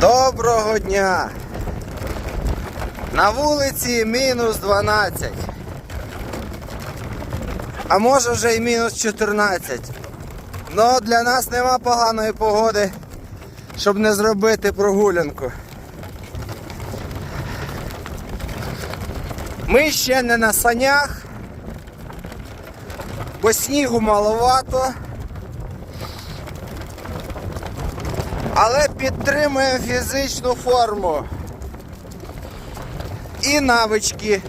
Доброго дня! На вулиці мінус 12. А може вже й мінус 14. Но для нас нема поганої погоди, щоб не зробити прогулянку. Ми ще не на санях, бо снігу маловато. Але підтримуємо фізичну форму і навички.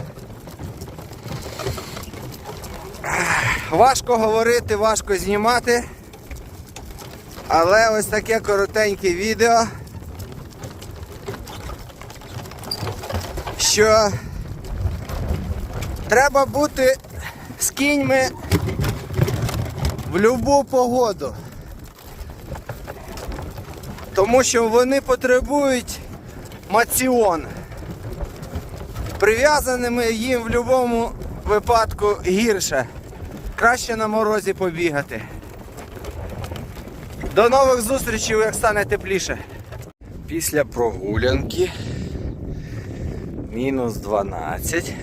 Важко говорити, важко знімати. Але ось таке коротеньке відео. Що треба бути з кіньми в будь-яку погоду. Тому що вони потребують маціон. Прив'язаними їм в будь-якому випадку гірше. Краще на морозі побігати. До нових зустрічей, як стане тепліше. Після прогулянки мінус 12.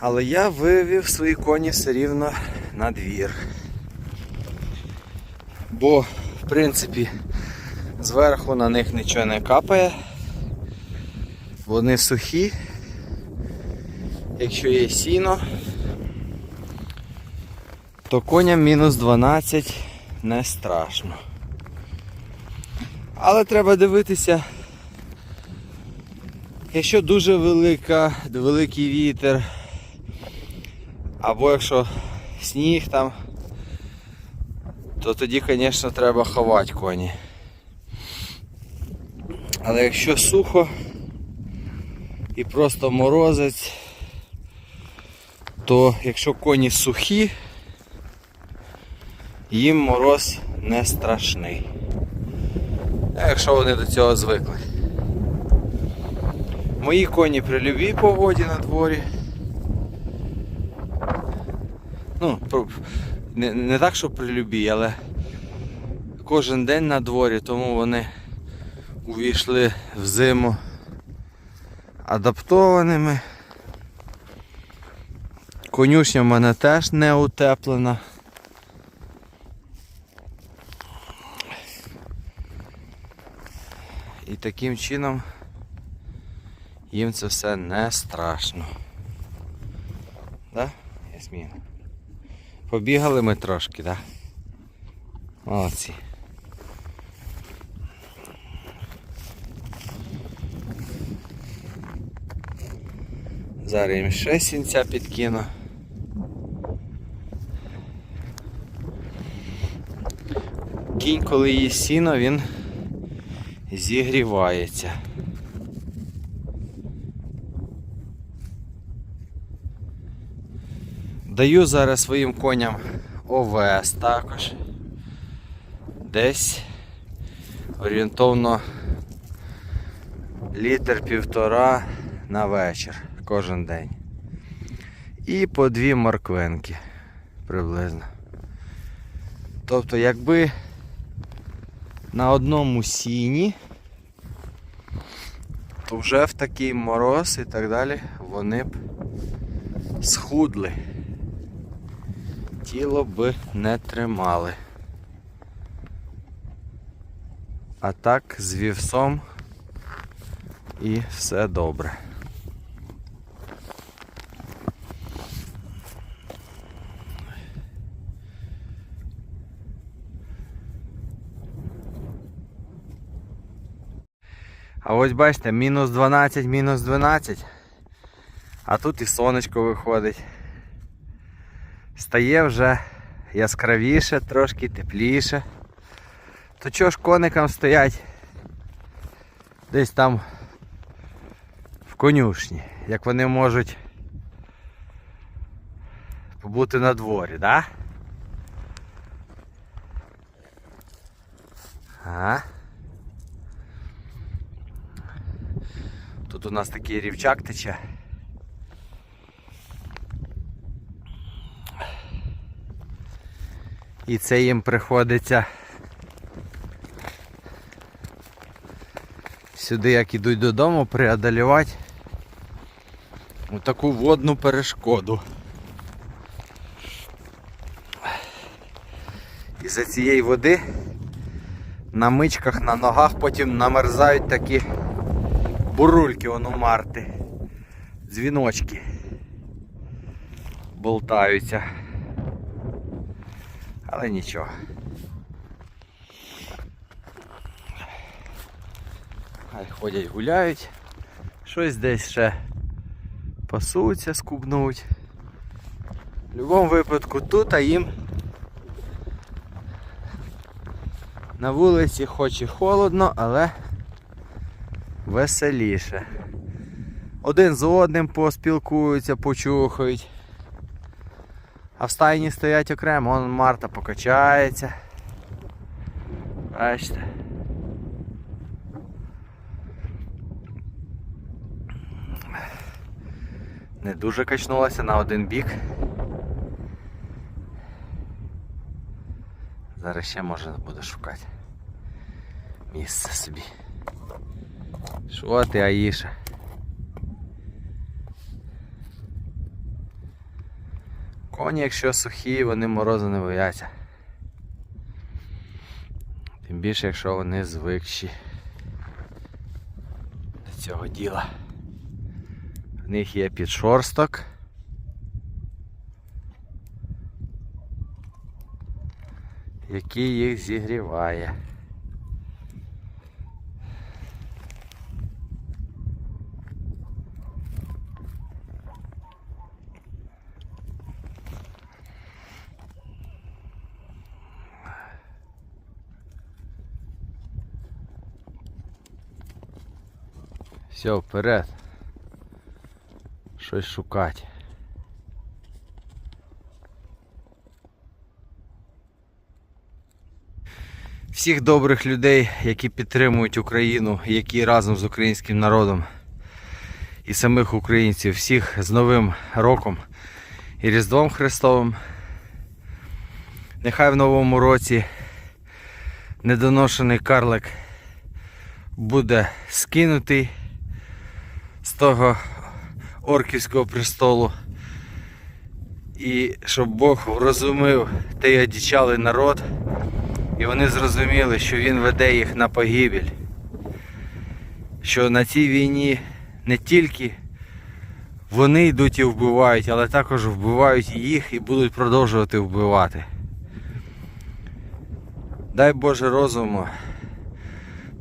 Але я вивів свої коні все рівно на двір. Бо, в принципі, зверху на них нічого не капає. Вони сухі. Якщо є сіно, то коням мінус 12 не страшно. Але треба дивитися, якщо дуже велика, великий вітер, або якщо сніг там, то тоді, звісно, треба ховати коні. Але якщо сухо і просто морозець, то якщо коні сухі, їм мороз не страшний. Якщо вони до цього звикли. Мої коні при любій погоді на дворі. Ну, не, не так, що при любій, але кожен день на дворі, тому вони увійшли в зиму адаптованими. Конюшня в мене теж не утеплена. І таким чином їм це все не страшно. Да, Ясмін? Побігали ми трошки, да? Молодці. Зараз їм ще сінця підкину. Кінь, коли їсть сіно, він зігрівається. Даю зараз своїм коням ОВС також. Десь орієнтовно літр півтора на вечір кожен день. І по дві морквинки приблизно. Тобто, якби на одному сіні, то вже в такий мороз і так далі вони б схудли. Тіло би не тримали. А так з вівсом і все добре. А ось бачите, мінус 12, мінус 12. А тут і сонечко виходить. Стає вже яскравіше, трошки тепліше. То чого ж коникам стоять десь там в конюшні, як вони можуть побути на дворі, да? Ага. Тут у нас такий рівчак тече. І це їм приходиться сюди, як ідуть додому, преодолівати таку водну перешкоду. Із-за цієї води на мичках, на ногах потім намерзають такі бурульки он у марти. Дзвіночки болтаються. Але нічого. Хай ходять гуляють. Щось десь ще пасуться, скубнуть. В будь-якому випадку тут, а їм на вулиці хоч і холодно, але веселіше. Один з одним поспілкуються, почухають. А в стайні стоять окремо, он Марта покачається. Бачите. Не дуже качнулася на один бік. Зараз ще може буде шукати місце собі. Що ти, Аїша? Коні, якщо сухі, вони морозу не бояться. Тим більше, якщо вони звикші до цього діла. В них є підшорсток. Який їх зігріває. Все, вперед. Щось шукати. Всіх добрих людей, які підтримують Україну, які разом з українським народом і самих українців, всіх з Новим роком і Різдвом Христовим. Нехай в новому році недоношений карлик буде скинутий з того орківського престолу. І щоб Бог врозумив той одічалий народ, і вони зрозуміли, що він веде їх на погибель. Що на цій війні не тільки вони йдуть і вбивають, але також вбивають їх і будуть продовжувати вбивати. Дай Боже розуму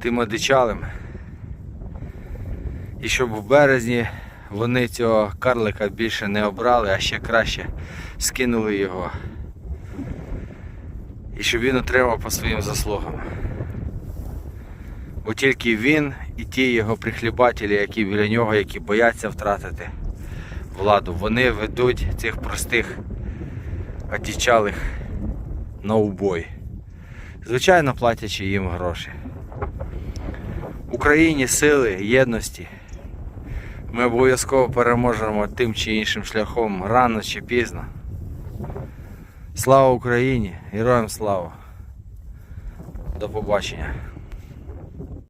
тим одичалим. І щоб в березні вони цього карлика більше не обрали, а ще краще скинули його. І щоб він отримав по своїм заслугам. Бо тільки він і ті його прихлібателі, які біля нього, які бояться втратити владу, вони ведуть цих простих одічалих на убой. Звичайно, платячи їм гроші. Україні сили, єдності. Ми обов'язково переможемо тим чи іншим шляхом рано чи пізно. Слава Україні! Героям слава! До побачення!